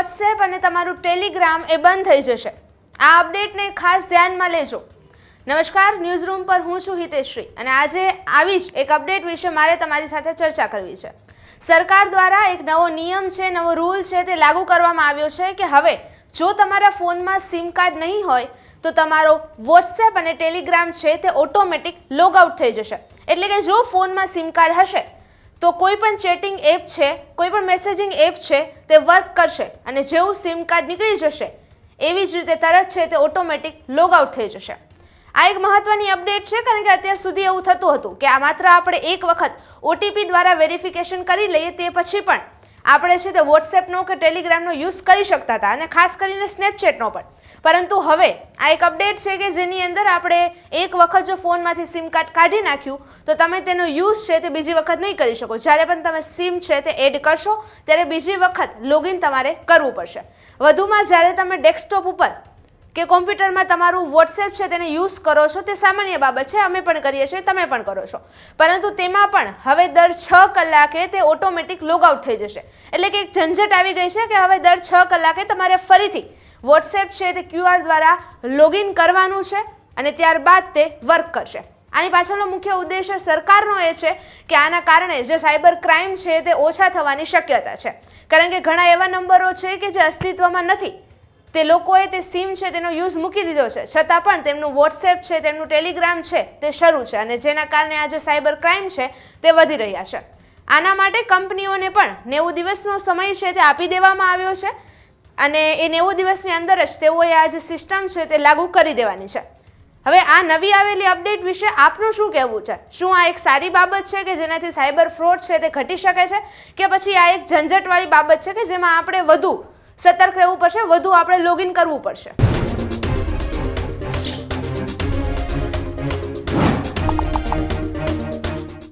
WhatsApp અને તમારું Telegram એ બંધ થઈ જશે. આ અપડેટને ખાસ ધ્યાનમાં લેજો. નમસ્કાર ન્યૂઝ રૂમ પર હું છું હિતેશ્રી અને આજે આવી જ એક અપડેટ વિશે મારે તમારી સાથે ચર્ચા કરવી છે. સરકાર દ્વારા એક નવો નિયમ છે, નવો રૂલ છે તે લાગુ કરવામાં આવ્યો છે કે હવે જો તમારા ફોનમાં સિમ કાર્ડ નહીં હોય, તો તમારો વોટ્સએપ અને ટેલિગ્રામ છે તે ઓટોમેટિક લોગ આઉટ થઈ જશે. એટલે કે જો ફોનમાં સિમ કાર્ડ હશે તો કોઈ પણ ચેટિંગ એપ છે, કોઈ પણ મેસેજિંગ એપ છે, તે વર્ક કરશે અને જેવું સિમ કાર્ડ નીકળી જશે, એવી જ રીતે તરત છે તે ઓટોમેટિક લોગ આઉટ થઈ જશે. આ એક મહત્વની અપડેટ છે કારણ કે અત્યાર સુધી એવું થતું હતું કે આ માત્ર આપણે એક વખત ઓટીપી દ્વારા વેરિફિકેશન કરી લઈએ તે પછી પણ આપણે છે તે વોટ્સએપનો કે ટેલિગ્રામનો યુઝ કરી શકતા હતા અને ખાસ કરીને સ્નેપચેટનો પણ. પરંતુ હવે આ એક અપડેટ છે કે જેની અંદર આપણે એક વખત જો ફોનમાંથી સિમ કાર્ડ કાઢી નાખ્યું, તો તમે તેનો યુઝ છે તે બીજી વખત નહીં કરી શકો. જ્યારે પણ તમે સિમ છે તે એડ કરશો, ત્યારે બીજી વખત લોગિન તમારે કરવું પડશે. વધુમાં જ્યારે તમે ડેસ્કટોપ ઉપર કે કોમ્પ્યુટરમાં તમારું વોટ્સએપ છે તેને યુઝ કરો છો તે સામાન્ય બાબત છે, અમે પણ કરીએ છીએ, તમે પણ કરો છો. પરંતુ તેમાં પણ હવે દર છ કલાકે તે ઓટોમેટિક લોગઆઉટ થઈ જશે. એટલે કે એક ઝંઝટ આવી ગઈ છે કે હવે દર છ કલાકે તમારે ફરીથી વોટ્સએપ છે તે ક્યુઆર દ્વારા લોગિન કરવાનું છે અને ત્યારબાદ તે વર્ક કરશે. આની પાછળનો મુખ્ય ઉદ્દેશ્ય સરકારનો એ છે કે આના કારણે જે સાયબર ક્રાઇમ છે તે ઓછા થવાની શક્યતા છે. કારણ કે ઘણા એવા નંબરો છે કે જે અસ્તિત્વમાં નથી. તે લોકોએ તે સિમ છે તેનો યુઝ મૂકી દીધો છે. છતાં પણ તેમનું વોટ્સએપ છે, તેમનું ટેલિગ્રામ છે, તે શરૂ છે અને જેના કારણે આ જે સાયબર ક્રાઇમ છે તે વધી રહ્યા છે. આના માટે કંપનીઓને પણ નેવું દિવસનો સમય છે તે આપી દેવામાં આવ્યો છે અને એ નેવું દિવસની અંદર જ તેઓએ આ જે સિસ્ટમ છે તે લાગુ કરી દેવાની છે. હવે આ નવી આવેલી અપડેટ વિશે આપનું શું કહેવું છે? શું આ એક સારી બાબત છે કે જેનાથી સાયબર ફ્રોડ છે તે ઘટી શકે છે? કે પછી આ એક ઝંઝટવાળી બાબત છે કે જેમાં આપણે વધુ સતર્ક રહેવું પડશે વધુ આપણે લોગિન કરવું પડશે.